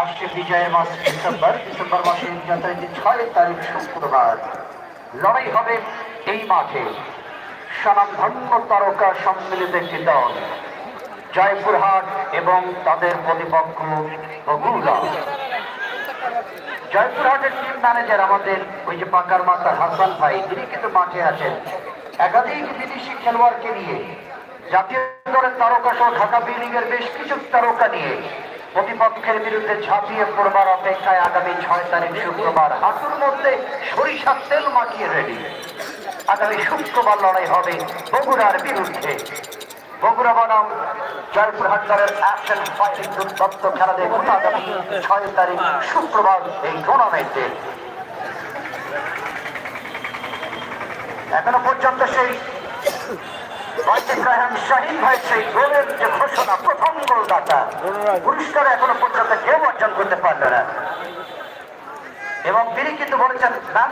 আসছে বিজয়ের মাস December. December মাসের যথারীতি ছয় তারিখ শুক্রবার লড়াই হবে এই মাঠে। স্বনামধন্য তারকা সম্মিলিত একটি দল। জয়পুরহাট এবং তাদের প্রতিপক্ষ জয়পুরহাটের টিম ম্যানেজার আমাদের ওই যে পাকার মাতার হাসান ভাই, তিনি কিন্তু মাঠে আছেন। একাধিক বিদেশি খেলোয়াড়কে নিয়ে জাতীয় দলের তারকা সহ ঢাকা বিল্ডিং এর বেশ কিছু তারকা নিয়ে প্রতিপক্ষের বিরুদ্ধে ঝাঁপিয়ে পড়বার অপেক্ষায় আগামী ছয় তারিখ শুক্রবার হাঁটুর মধ্যে সরিষার তেল মাখিয়ে রেডি। আগামী শুক্রবার লড়াই হবে বগুড়ার বিরুদ্ধে। বগুড়া বনাম জয়পুরহাট দলের অ্যাকশন ফাইটিং দুর্দান্ত খেলা দেখুন আগামী ছয় তারিখ শুক্রবার এই টুর্নামেন্টে। এখনও পর্যন্ত সেই এখনও পর্যন্ত কেউ অর্জন করতে পারল এবং তিনি কিন্তু বলেছেন ম্যান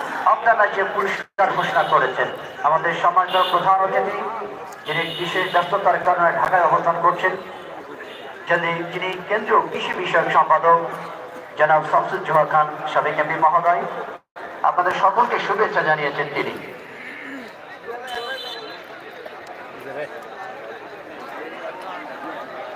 ঘোষণা করেছেন। আমাদের সমাজের প্রধান অতিথি, যিনি বিশেষ ব্যস্ততার কারণে ঢাকায় অবস্থান করছেন, যিনি যিনি কেন্দ্রীয় কৃষি বিষয়ক সম্পাদক, জনাব শামসুজ্জোহা খান, সাবেক এমপি মহোদয়। আপনাদের সকলকে শুভেচ্ছা জানিয়েছেন তিনি।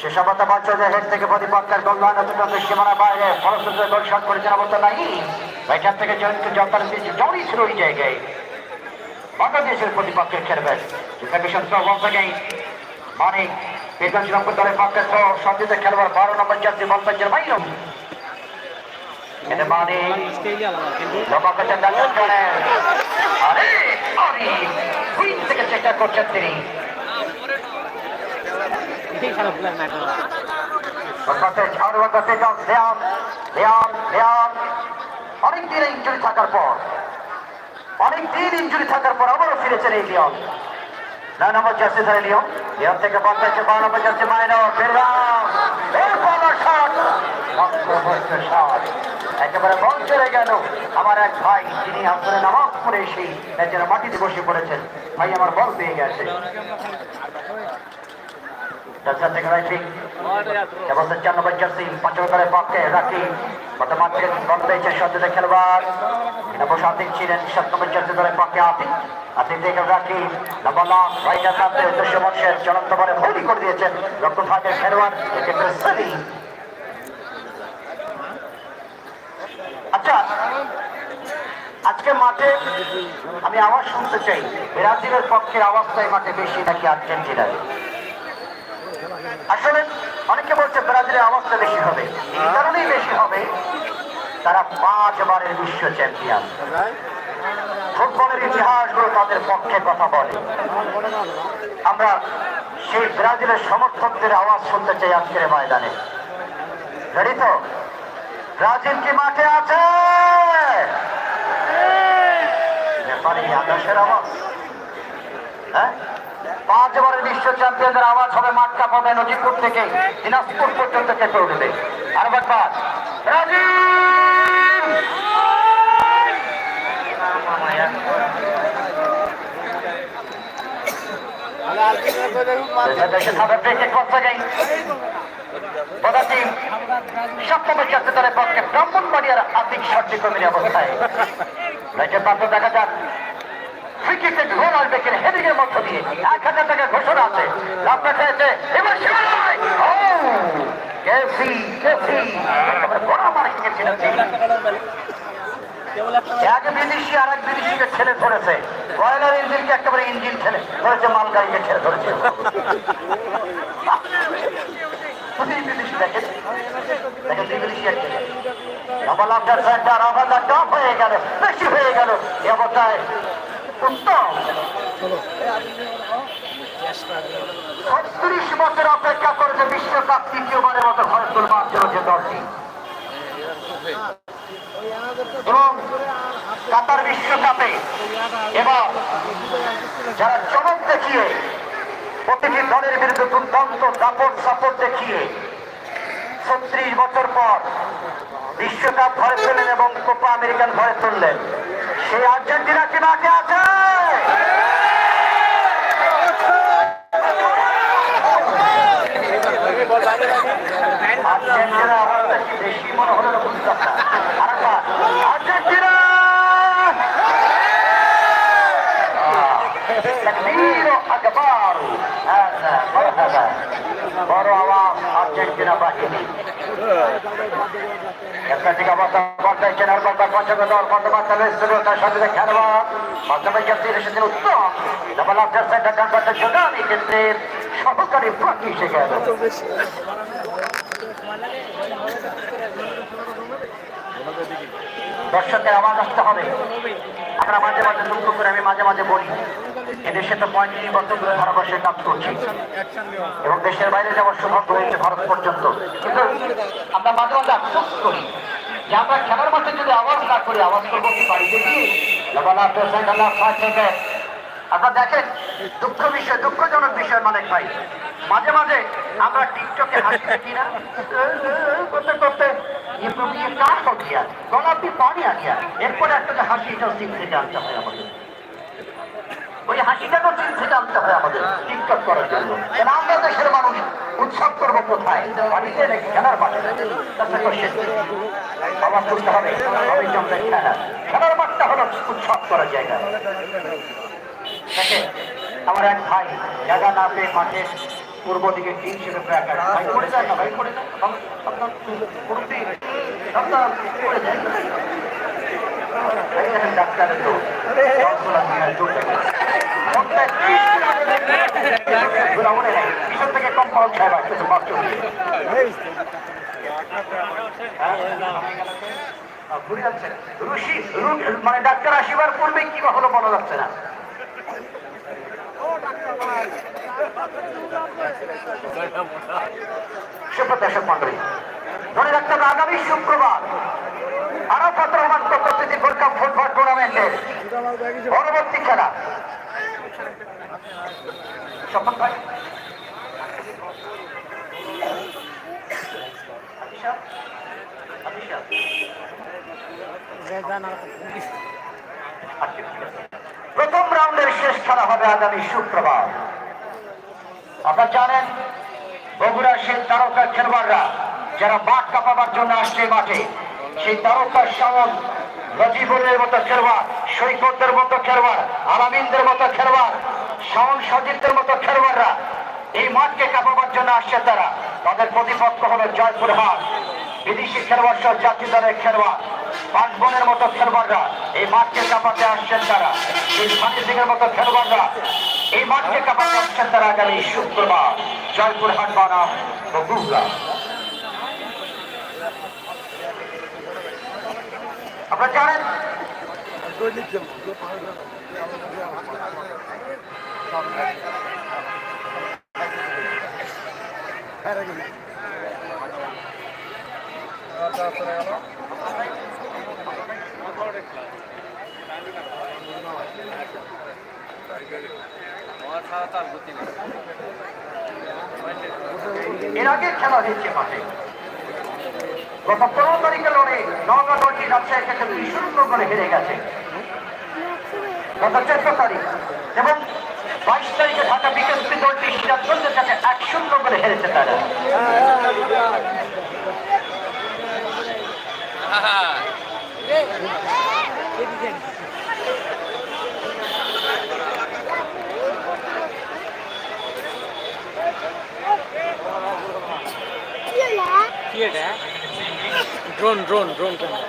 শেষাবতা বাচ্চাদের হেড থেকে প্রতিপক্ষের কল্যাণ অত্যন্ত সীমানা বাইরে। ফলশ্রুতি গোল শট করেছেন অবস্থা নাই। এখান থেকে জয়ন্ত জব্বার দিয়েছে জড়ি ছিল ওই জায়গায়। বাংলাদেশের প্রতিপক্ষের খেলবেন বিশ্বকেশন থ্রো ওয়ান্স অ্যাগেইন মানে পেতন শ্রীলঙ্কন দলের পক্ষে থ্রো সঞ্জিত খেলোয়াড় বারো নম্বর যাত্রী বলপঞ্চের বাইরম এটা মানে চেষ্টা করছেন তিনি। অনেক দিন ইঞ্জুরি থাকার পর অনেক দিন ইঞ্জুরি থাকার পর আবারও ফিরেছেন এই লিয়ন নয় নম্বর জার্সি ধরে লিয়ন লিয়ন থেকে বল পেয়েছে বারো নম্বর জার্সি মাইনর ফিরলাম একেবারে বল চলে গেল। আমার এক ভাই, যিনি আসলে নামাজ পড়ে সেই ম্যাচের মাটিতে বসে পড়েছেন। ভাই আমার বল পেয়ে গেছে। থেকে রাইটিং এবং চার নম্বর জার্সি পঞ্চমতলের পক্ষে রাখি। বর্তমান পেয়েছে খেলোয়াড় নম্বর ছিলেন সাত নম্বর দলের পক্ষে আতিক। বর্ষের করে আচ্ছা মাঠে আমি আওয়াজ শুনতে চাই। ব্রাজিলের পক্ষের আওয়াজটাই মাঠে বেশি নাকি আর্জেন্টিনার? আসলে অনেকে বলছে ব্রাজিলের আওয়াজটা বেশি হবে। এই কারণেই বেশি হবে। তারা পাঁচবারের বিশ্ব চ্যাম্পিয়ন। ফুটবলের ইতিহাসগুলো তাদের পক্ষে কথা বলে। আমরা সেই ব্রাজিলের সমর্থকদের আওয়াজ শুনতে চাই আজকের ময়দানে। রেডি তো? ব্রাজিল কি মাঠে আছে? ব্যাপারে আকাশের আওয়াজ। হ্যাঁ? পাঁচবারের বিশ্ব চ্যাম্পিয়নদের আওয়াজ হবে মাঠ কাঁপাবে নজিপুর থেকে দিনাজপুর পর্যন্ত কেঁপে উঠবে। আর একবার। ব্রাজিল দেশে থাকবে ব্রেকে ক্রস again। পদাতি সপ্তম দলের পক্ষে ব্রাহ্মণবাড়িয়ার আর্থিক সর্দি কমির অবস্থায়। দেখা যাক ফ্রিকিকে গোল আসবে হেডিংয়ের মধ্য দিয়ে এক হাজার ঘোষণা আছে। লাভটা ও! কেফি একেবারে বড় মার এক বিদেশি আর বিদেশিকে ছেলে ধরেছে। কয়লার ইঞ্জিনকে একেবারে ইঞ্জিন ছেলে ধরেছে মালগাড়িকে ছেলে ধরেছে। ডাবল আফটার সেন্টার আবার টপ হয়ে গেল, বেশি হয়ে গেল। এই অবস্থায় উত্তম বছর অপেক্ষা করেছে বিশ্বকাপ তৃতীয়বারের মতো ঘরে তুলবার জন্য যে দলটি। এবং কাতার বিশ্বকাপে এবং যারা চমক দেখিয়ে, প্রতিটি দলের বিরুদ্ধে দুর্দান্ত দাপট সাপোর্ট দেখিয়ে, ছত্রিশ বছর পর বিশ্বকাপ ঘরে তুললেন এবং কোপা আমেরিকান ঘরে তুললেন। সেই আর্জেন্টিনা কি মাঠে আছে আর্জেন্টিনা আমার কাছে বেশি মনে হলো না বুঝলাম না আরেকবার, আর্জেন্টিনা تكبير أكبر هذا مرحبا বড় আওয়াজ আর্জেন্টিনা বাহিনী একটা বর্তায় চেনার বর্তা পঞ্চম দল বর্তমান তার সাথে খেলোয়াড় মাধ্যমে জাতীয় উত্তম। ডাবল আফটার সেন্টার ডান পাশের যোগান এই ক্ষেত্রে সহকারী প্রার্থী দর্শকের আওয়াজ আসতে হবে। আমরা মাঝে মাঝে দুঃখ করে আমি মাঝে মাঝে বলি এদেশে তো পঁয়ত্রিশ বছর ধরে ভারতবর্ষে কাজ করছি। এবং দেশের বাইরে যাওয়ার সৌভাগ্য হয়েছে ভারত পর্যন্ত। কিন্তু আমরা মাঝে মাঝে আফসোস করি যে আমরা খেলার মধ্যে যদি আওয়াজ না করি, আওয়াজ করব কি বাড়িতে কি আপনারা দেখেন, দুঃখ বিষয়, দুঃখজনক বিষয় মানে ভাই। মাঝে মাঝে আমরা টিকটকে হাসি করতে করতে ইয়ে কাজ হচ্ছিয়া গলাপি পানি আনিয়া এরপরে একটা হাসি এটাও সিম থেকে আনতে হয় আমাদের। ওই হাসিটাকেও চিন থেকে আনতে হয় আমাদের টিকটক করার জন্য। কেন আমরা দেশের মানুষ উৎসব করব কোথায়? বাড়িতে নাকি খেলার মাঠে? তাতে করতে হবে সবাই জমতে খেলা খেলার মাঠটা হলো উৎসব করার জায়গা। আমার এক ভাই জায়গা না পেয়ে মাঠে পূর্ব দিকে টিন ছিল প্রায় ভাই পড়ে যায় না ভাই পড়ে যায় আপনার পড়তে আপনার পড়ে যায় ডাক্তারের তো পিছন মানে ডাক্তার আসিবার পূর্বে কি হলো বলা যাচ্ছে না সুপ্রদর্শক মন্ডলী মনে রাখতে হবে আগামী শুক্রবার আরাফাত রহমান গোল্ড ফুটবল টুর্নামেন্টের পরবর্তী খেলা প্রথম রাউন্ডের শেষ খেলা হবে আগামী শুক্রবার। আপনারা জানেন, বগুড়া সেই তারকা খেলোয়াড়রা যারা মাঠ কাঁপাবার জন্য আসছে মাঠে। সেই তারকা শাওন নজিবুলের মতো খেলোয়াড় সৈকতের মতো খেলোয়াড়, আলামিনদের মতো খেলোয়াড় শাওন সজিবদের মতো খেলোয়াড়রা এই মাঠকে কাঁপাবার জন্য আসছে তারা। তাদের প্রতিপক্ষ হলো জয়পুরহাট বিদেশি খেলোয়াড় সহ জাতীয় দলের খেলোয়াড় পাঁচবনের মতো খেলোয়াড়রা এই মাঠকে কাঁপাতে আসছেন তারা। এই সিং এর মতো খেলোয়াড়রা এই মাঠকে কাঁপাতে আসছেন তারা আগামী শুক্রবার। জয়পুরহাট বনাম বগুড়া। আপনারা জানেন এর আগে খেলা হয়েছে মাঠে। গত পনেরো তারিখে লড়ে নওগাঁ দলটি রাজশাহীর কাছে দুই শূন্য করে হেরে গেছে। গত চোদ্দ তারিখ এবং বাইশ তারিখে ঢাকা বিকেএসপি দলটি সিরাজগঞ্জের কাছে এক শূন্য করে হেরেছে তারা। Drone drone drone camera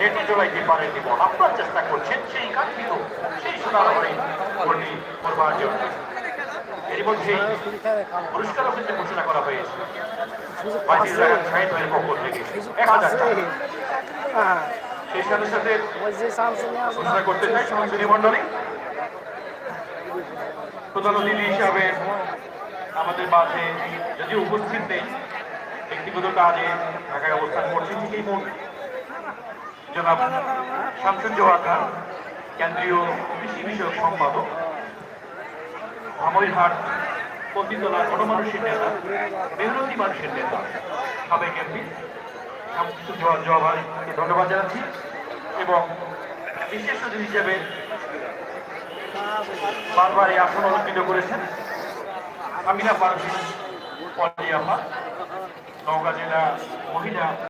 net চলাইতে পারেনি বল আপনার চেষ্টা করছেন সেই কাঙ্ক্ষিত সেই তাড়াতাড়ি ভর্তি করবার জন্য এর অফিসে ঘোষণা করা হয়েছে সাথে করতে প্রধান অতিথি হিসাবে আমাদের মাঝে যদি উপস্থিত নেই ব্যক্তিগত কাজে ঢাকায় অবস্থান করছেন ঠিক জনাব শামসুজ্জোহা খান কেন্দ্রীয় কৃষি বিষয়ক সম্পাদক ধামইরহাট পতিতলা গণমানুষের নেতা, মেহনতি মানুষের নেতা, সাবেক এমপি শামসুজ্জোহা জোহা ভাইকে ধন্যবাদ জানাচ্ছি এবং বিশেষ অতিথি হিসেবে বারবার এই আসন অলঙ্কিত করেছেন আমিনা পারভিন পলিয়াফা নওগাঁ জেলা মহিলা